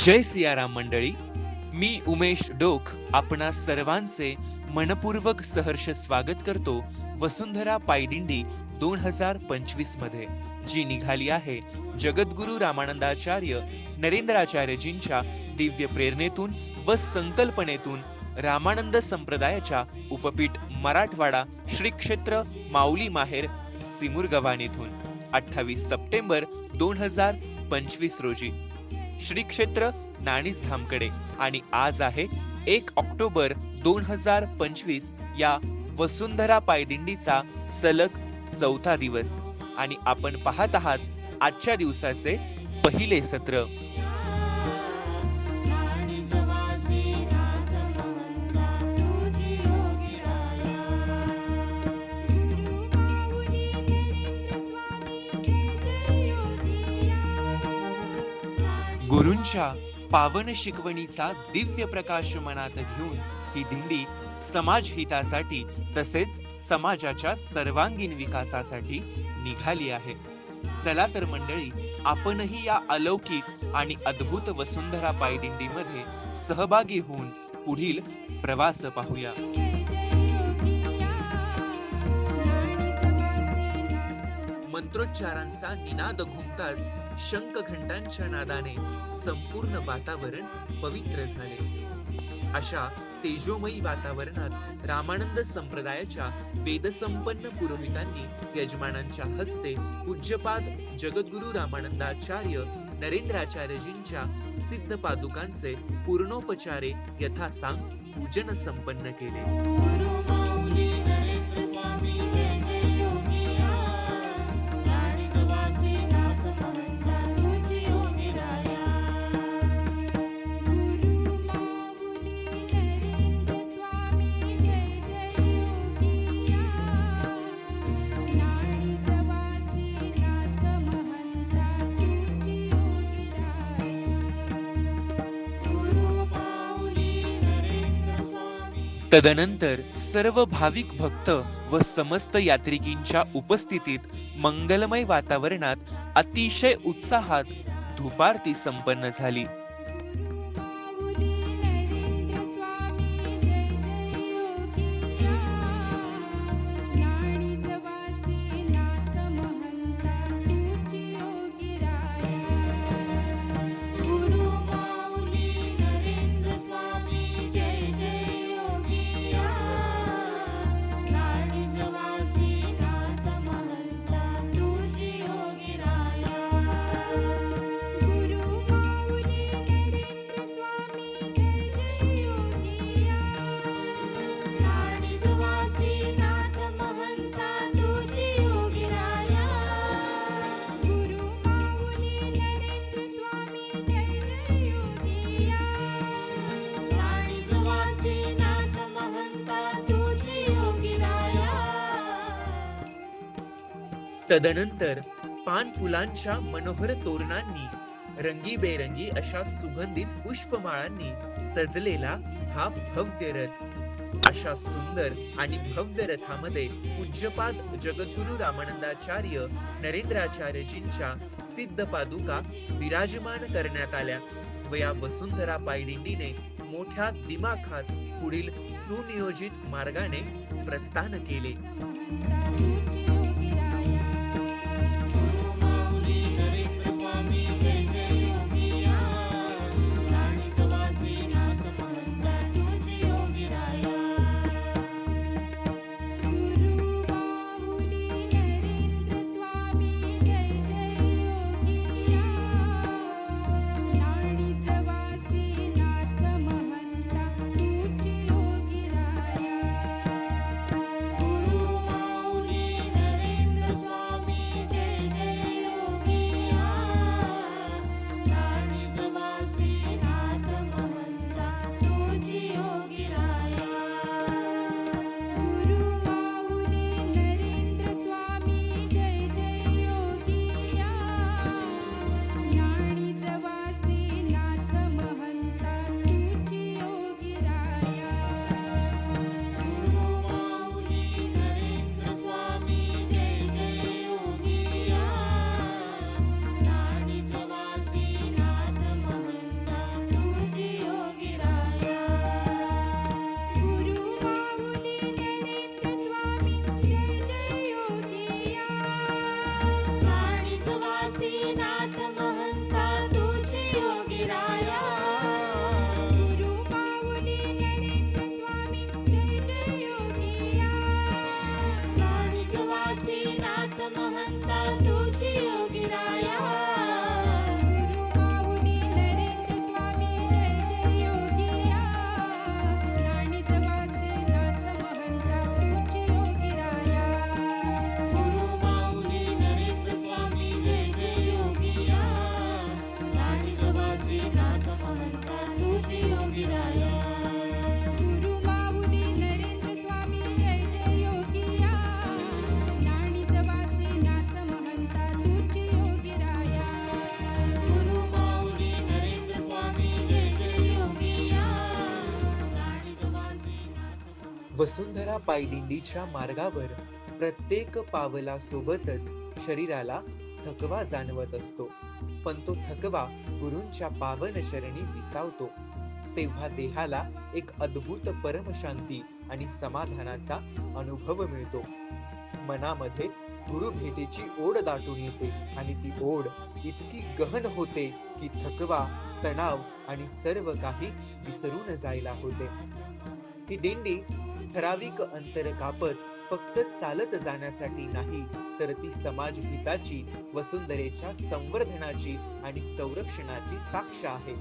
जय सियाराम मंडळी. मी उमेश डोक आपणा सर्वांचे मनपूर्वक सहर्ष स्वागत करतो वसुंधरा पायदिंडी दोन हजार पंचवीसमध्ये जी निघाली आहे जगद्गुरु रामानंदाचार्य नरेंद्राचार्यजींच्या दिव्य प्रेरणेतून व संकल्पनेतून रामानंद संप्रदायाच्या उपपीठ मराठवाडा श्री क्षेत्र माऊली माहेर सिमुरगव्हाणीतून अठ्ठावीस सप्टेंबर दोन हजार पंचवीस रोजी. श्री क्षेत्र नाणीस धामकडे आणि आज आहे एक ऑक्टोबर दोन हजार पंचवीस या वसुंधरा पायदिंडीचा सलग चौथा दिवस. आणि आपण पाहत आहात आजच्या दिवसाचे पहिले सत्र. गुरूंच्या पावन शिकवणीचा दिव्य प्रकाश मनात घेऊन ही दिंडी समाज हितासाठी तसेच समाजाच्या सर्वांगीण विकासासाठी निघाली आहे. चला तर मंडळी आपणही या अलौकिक आणि अद्भुत वसुंधरा पायदिंडीमध्ये सहभागी होऊन पुढील प्रवास पाहूया. मंत्रोच्चारांचा निनाद घुमताच शंख घंटांच्या नादाने संपूर्ण वातावरण पवित्र झाले. अशा तेजोमयी वातावरणात रामानंद संप्रदायाच्या वेदसंपन्न पुरोहितांनी यजमानांच्या हस्ते पूज्यपाद जगद्गुरु रामानंदाचार्य नरेंद्राचार्यजींच्या सिद्ध पादुकांचे पूर्णोपचारे यथासांग पूजन संपन्न केले. तदनंतर सर्व भाविक भक्त व समस्त यात्रिकींच्या उपस्थितीत मंगलमय वातावरणात अतिशय उत्साहात धुपारती संपन्न झाली. तदनंतर पान फुलांच्या मनोहर तोरणांनी रंगीबेरंगी अशा सुगंधित पुष्पमाळांनी सजलेला हा भव्य रथ. अशा सुंदर आणि भव्य रथामध्ये पूज्यपाद जगद्गुरु रामानंदाचार्य नरेंद्राचार्यजींच्या सिद्ध पादुका विराजमान करण्यात आल्या व या वसुंधरा पायदिंडीने मोठ्या दिमाखात पुढील सुनियोजित मार्गाने प्रस्थान केले. वसुंधरा पायदिंडीच्या मार्गावर प्रत्येक पावलासोबतच शरीराला थकवा जाणवत असतो. पण तो थकवा गुरूंच्या पावन शरणी विसावतो. तेव्हा देहाला एक अद्भुत परमशांती आणि समाधानाचा अनुभव मिळतो. मनामध्ये गुरु भेटीची ओढ दाटून येते आणि ती ओढ इतकी गहन होते की थकवा तणाव आणि सर्व काही विसरून जायला होते. ही दिंडी ठराविक अंतर कापत फक्त चालत जाण्यासाठी नाही तर ती समाज हिताची वसुंधरेच्या संवर्धनाची आणि संरक्षणाची साक्ष आहे.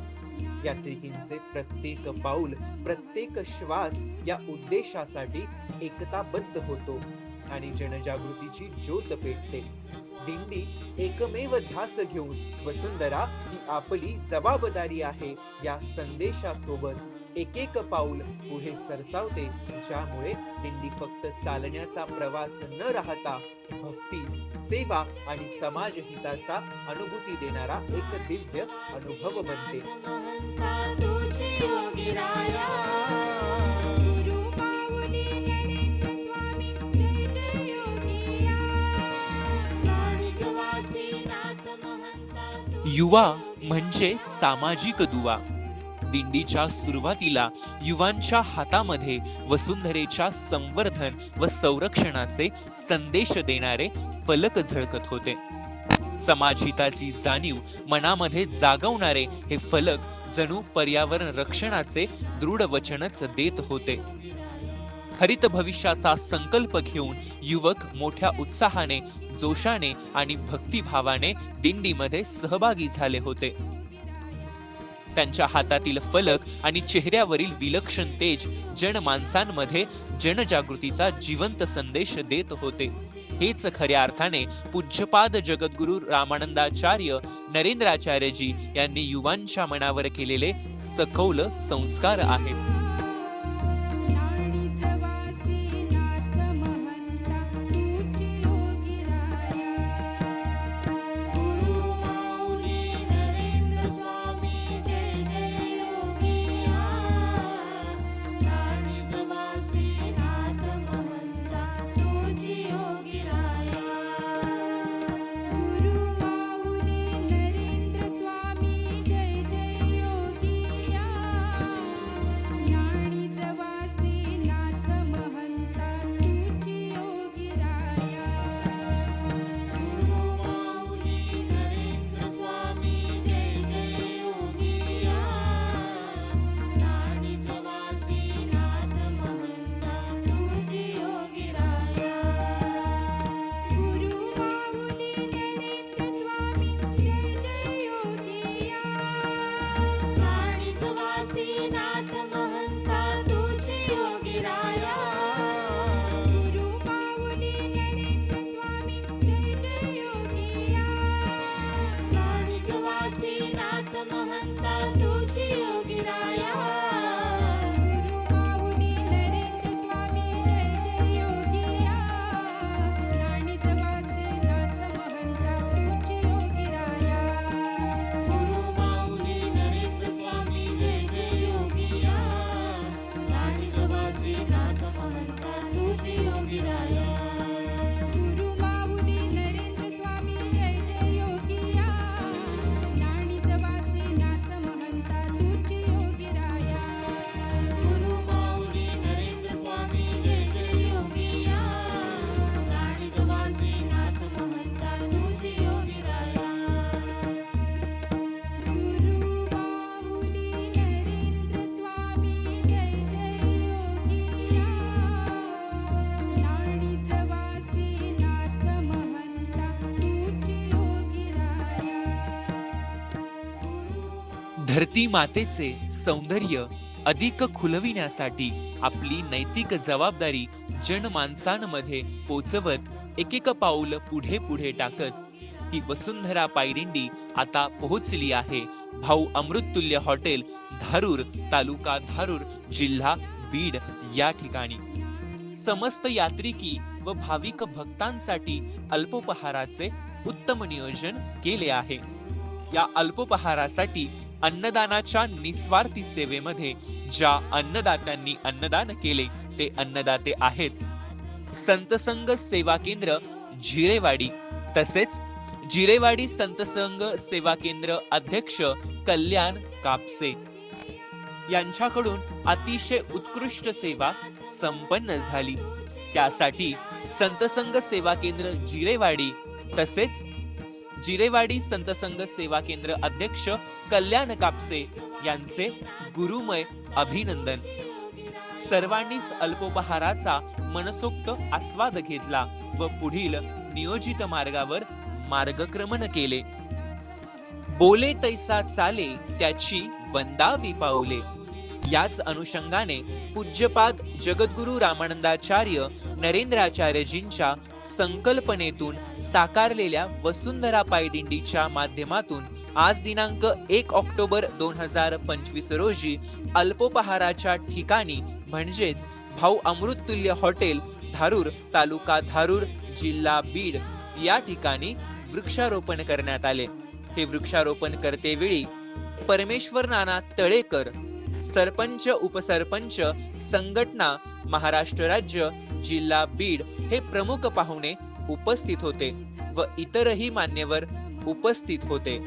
यात्रिकींचे प्रत्येक पाऊल प्रत्येक श्वास या उद्देशासाठी एकताबद्ध होतो आणि जनजागृतीची ज्योत पेटते. दिंडी एकमेव ध्यास घेऊन वसुंधरा ही आपली जबाबदारी आहे या संदेशासोबत एक एक पाऊल पुढे सरसावते. ज्यामुळे दिंडी फक्त चालण्याचा प्रवास न राहता भक्ती सेवा आणि समाज हिताचा अनुभूती देणारा एक दिव्य अनुभव बनते. तुझी योगी राया. गुरु माऊली नरेंद्र स्वामी जय जय योगिया प्राणिक वासीनाथ महंता तुझी युवा म्हणजे सामाजिक दुवा. दिंडीच्या सुरुवातीला युवांच्या हातामध्ये वसुंधरेच्या संवर्धन व संरक्षणाचे संदेश देणारे फलक झळकत होते. समाजहिताची जाणीव मनामध्ये जागवणारे हे फलक जणू पर्यावरण रक्षणाचे दृढ वचनच देत होते. हरित भविष्याचा संकल्प घेऊन युवक मोठ्या उत्साहाने जोशाने आणि भक्तिभावाने दिंडीमध्ये सहभागी झाले होते. त्यांच्या हातातील फलक आणि चेहऱ्यावरील विलक्षण तेज जनमानसांमध्ये जनजागृतीचा जिवंत संदेश देत होते. हेच खऱ्या अर्थाने पूज्यपाद जगद्गुरु रामानंदाचार्य नरेंद्राचार्यजी यांनी युवांच्या मनावर केलेले सखोल संस्कार आहेत. धरती मातेचे सौंदर्य अधिक खुलविण्यासाठी आपली नैतिक जबाबदारी जनमानसांमध्ये पोचवत एक एक पाऊल पुढे पुढे टाकत ही वसुंधरा पायरिंडी आता पोहोचली आहे. भाऊ अमृततुल्य हॉटेल धारूर तालुका धारूर जिल्हा बीड या ठिकाणी. समस्त यात्रिकी व भाविक भक्तांसाठी अल्पोपहाराचे उत्तम नियोजन केले आहे. या अल्पोपहारासाठी अन्नदानाच्या निस्वार्थी सेवेमध्ये ज्या अन्नदात्यांनी अन्नदान केले ते अन्नदाते आहेत. संतसंग सेवा केंद्र जिरेवाडी. तसेच जिरेवाडी संतसंग सेवा केंद्र अध्यक्ष कल्याण कापसे. यांच्याकडून अतिशय उत्कृष्ट सेवा संपन्न झाली. त्यासाठी संतसंग सेवा केंद्र जिरेवाडी तसेच जिरेवाडी संतसंघ सेवा केंद्र अध्यक्ष कल्याण कापसे यांचे गुरुमय अभिनंदन. सर्वांनीच अल्पोपहाराचा मनसोक्त आस्वाद घेतला व पुढील नियोजित मार्गावर मार्गक्रमण केले. बोले तैसा चाले त्याची वंदावी पावले याच अनुषंगाने पूज्यपाद जगद्गुरु रामानंदाचार्य नरेंद्राचार्यजींच्या संकल्पनेतून साकारलेल्या वसुंधरा पायदिंडीच्या माध्यमातून आज दिनांक एक ऑक्टोबर दोन हजार पंचवीस रोजी अल्पोपहाराच्या ठिकाणी म्हणजेच भाऊ अमृततुल्य हॉटेल धारूर तालुका धारूर जिल्हा बीड या ठिकाणी वृक्षारोपण करण्यात आले. हे वृक्षारोपण करतेवेळी परमेश्वर नाना तळेकर सरपंच उपसरपंच संघटना महाराष्ट्र राज्य जिल्हा बीड हे प्रमुख पाहुणे उपस्थित होते व इतरही मान्यवर उपस्थित होते.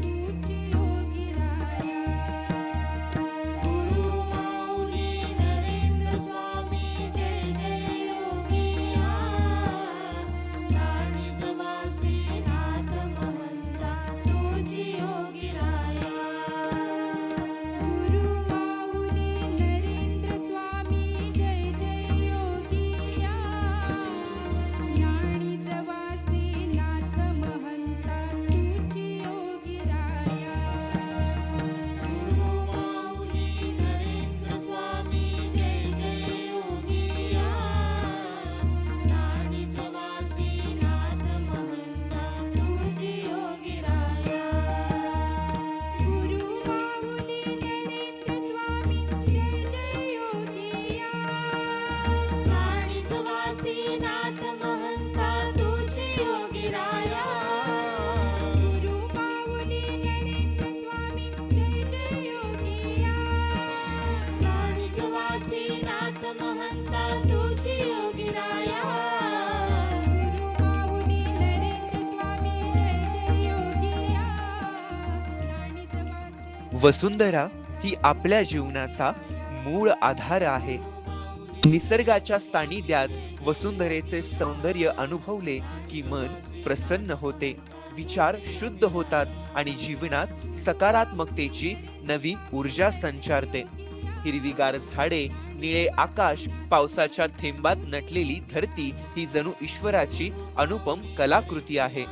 वसुंधरा ही आपल्या जीवनाचा मूळ आधार आहे. निसर्गाच्या सानिध्यात वसुंधरेचे सौंदर्य अनुभवले की मन प्रसन्न होते विचार शुद्ध होतात आणि जीवनात सकारात्मकतेची नवी ऊर्जा संचारते. हिरवीगार झाडे निळे आकाश पावसाच्या थेंबात नटलेली धरती ही जणू ईश्वराची अनुपम कलाकृती आहे.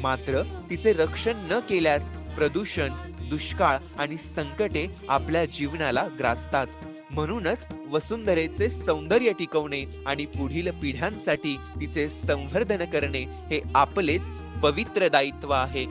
मात्र तिचे रक्षण न केल्यास प्रदूषण दुष्काळ आणि संकटे आपल्या जीवनाला ग्रासतात. म्हणूनच वसुंधरेचे सौंदर्य टिकवणे आणि पुढील पिढ्यांसाठी तिचे संवर्धन करणे हे आपलेच पवित्र दायित्व आहे.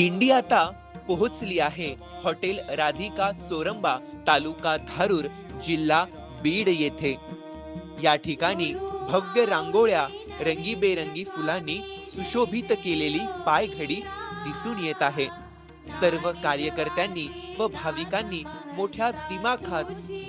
दिंडी आता पोहोचली आहे. हॉटेल राधिका चोरंबा तालुका धारूर जिल्हा बीड येथे. या ठिकाणी भव्य रांगोळ्या रंगीबेरंगी फुलांनी सुशोभित केलेली पायघडी दिसून येत आहे. सर्व कार्यकर्त्यांनी व भाविकांनी मोठ्या दिमाखात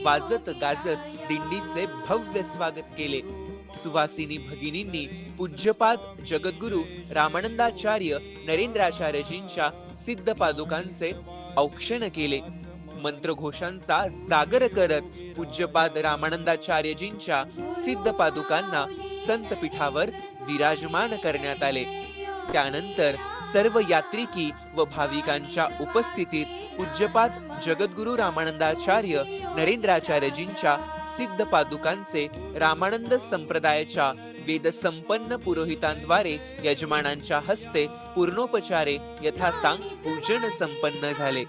वाजत गाजत दिंडीचे भव्य स्वागत केले. सुवासिनी भगिनींनी पूज्यपाद जगद्गुरु रामानंदाचार्य नरेंद्राचार्यजींच्या सिद्ध पादुकांचे औक्षण केले. मंत्रघोषांचा जागर करत पूज्यपाद रामानंदाचार्यजींच्या सिद्ध पादुकांना संतपीठावर विराजमान करण्यात आले. त्यानंतर सर्व यात्रिकी व भाविकांच्या उपस्थितीत पूज्यपाद जगद्गुरु रामानंदाचार्य नरेंद्राचार्यजींच्या सिद्ध पादुकांचे रामानंद संप्रदायाच्या वेदसंपन्न पुरोहितांद्वारे यजमानांच्या हस्ते पूर्णोपचारे यथासांग पूजन संपन्न झाले.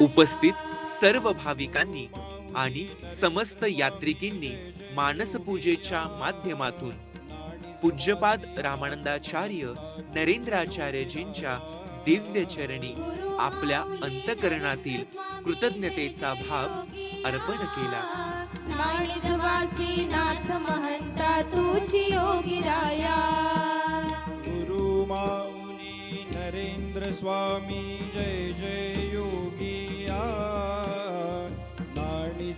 उपस्थित सर्व भाविकांनी आणि समस्त यात्रिकींनी मानस पूजेच्या माध्यमातून पूज्यपाद रामानंदाचार्य नरेंद्राचार्यजींच्या दिव्य चरणी आपल्या अंतकरणातील कृतज्ञतेचा भाव अर्पण केला. नाथ महंता योगिराया गुरु माऊली नरेंद्र स्वामी जय जय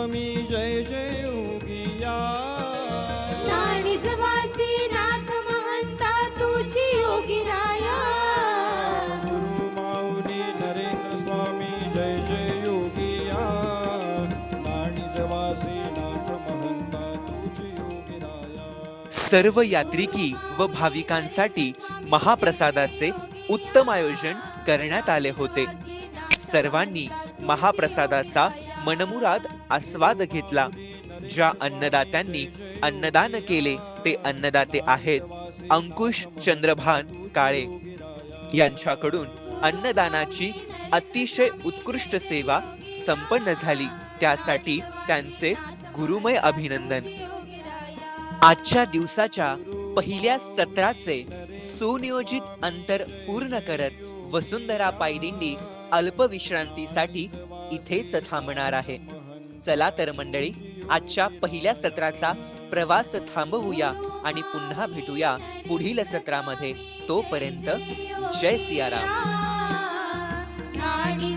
स्वामी जय जय योगिया लाणी जवासी नाथ महंता तुझी योगिराया गुरु माऊली नरेंद्र स्वामी जय जय योगिया नाथ महंता तुझी योगिराया सर्व यात्रिकी व भाविकांसाठी महाप्रसादाचे उत्तम आयोजन करण्यात आले होते. सर्वांनी महाप्रसादाचा मनमुराद आस्वाद घेतला. ज्या अन्नदात्यांनी अन्नदान केले ते अन्नदाते आहेत अंकुश चंद्रभान काळे. यांच्याकडून अन्नदानाची अतिशय उत्कृष्ट सेवा संपन्न झाली. त्यासाठी त्यांचे गुरुमय अभिनंदन. आजच्या दिवसाच्या पहिल्या सत्राचे सुनियोजित अंतर पूर्ण करत वसुंधरा पायदिंडी अल्पविश्रांतीसाठी इथेच थांबणार आहे. चला तर मंडळी आजच्या पहिल्या सत्राचा प्रवास थांबवूया आणि पुन्हा भेटूया पुढील सत्रामध्ये. तोपर्यंत जय सियाराम. नाणी